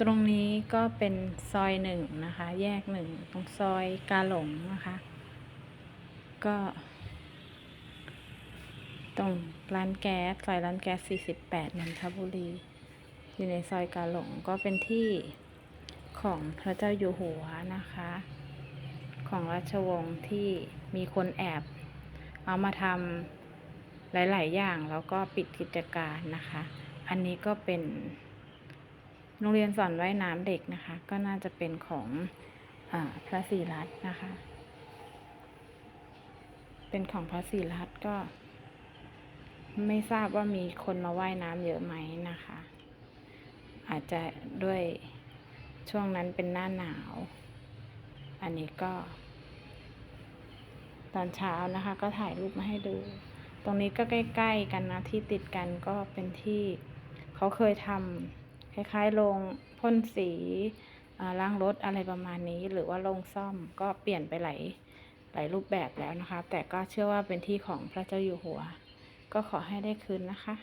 ตรงนี้ก็เป็นซอยหนึ่งนะคะ แยกหนึ่งตรงซอยกาหลงนะคะ ก็ ตรงร้านแก๊สซอยร้านแก๊ส 48นนทบุรี อยู่ในซอยกาหลงก็เป็นที่ของพระเจ้าอยู่หัวนะคะ ของราชวงศ์ที่มีคนแอบ เอามาทำหลาย ๆ อย่างแล้วก็ปิดกิจการนะคะ อันนี้ก็เป็น โรงเรียนสอนว่ายน้ำเด็กนะคะ ก็น่าจะเป็นของอพระศรีรัตน์นะคะ เป็นของพระศรีรัตน์ก็ ไม่ทราบว่ามีคนมาว่ายน้ำเยอะไหมนะคะ อาจจะด้วยช่วงนั้นเป็นหน้าหนาว อันนี้ก็ ตอนเช้านะคะ ก็ถ่ายรูปมาให้ดู ตรงนี้ก็ใกล้ ๆ กันนะที่ติดกันก็เป็นที่เขาเคยทำ คล้ายๆโรงพ่นสีล้างรถอะไรประมาณนี้ หรือว่าโรงซ่อมก็เปลี่ยนไปหลายหลายรูปแบบแล้วนะคะ แต่ก็เชื่อว่าเป็นที่ของพระเจ้าอยู่หัว ก็ขอให้ได้คืนนะคะ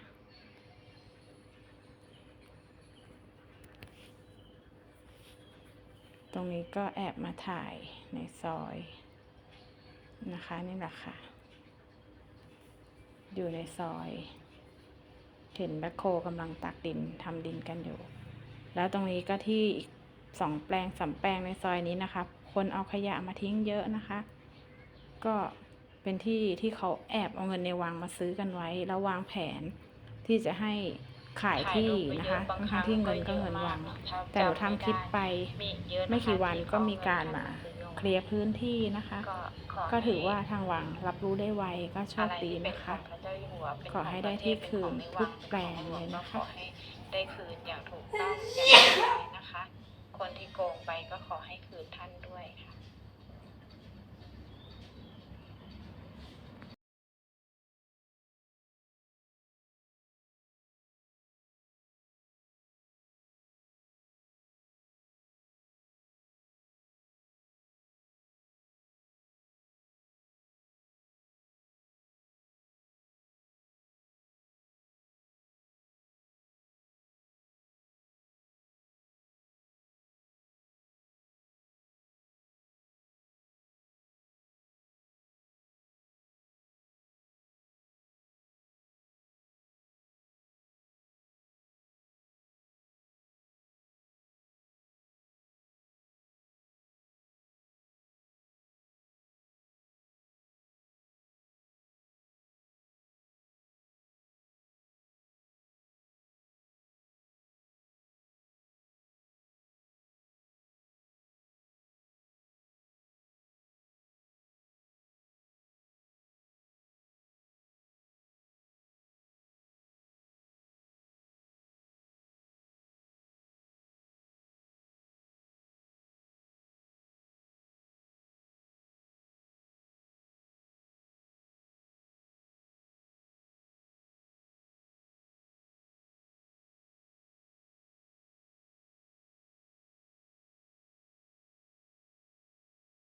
ตรงนี้ก็แอบมาถ่ายในซอยนะคะนี่แหละค่ะ อยู่ในซอย เห็นแบ็คโคกำลังตักดินทำดินกันอยู่ แล้วตรงนี้ก็ที่อีกสองแปลงสามแปลงในซอยนี้นะคะ คนเอาขยะมาทิ้งเยอะนะคะ ก็เป็นที่ที่เขาแอบเอาเงินในวังมาซื้อกันไว้ แล้ววางแผนที่จะให้ขายที่นะคะทั้งๆที่เงินก็เงินวัง แต่หนูทำคลิปไปไม่กี่วันก็มีการมา เคลียร์พื้นที่นะคะ ก็ถือว่าทางวังรับรู้ได้ไวก็โชคดีนะคะขอให้ได้ที่คืนทุกแปลงเลยนะคะขอให้ได้คืนอย่างถูกต้องอย่างปลอดภัยนะคะ คนที่โกงไปก็ขอให้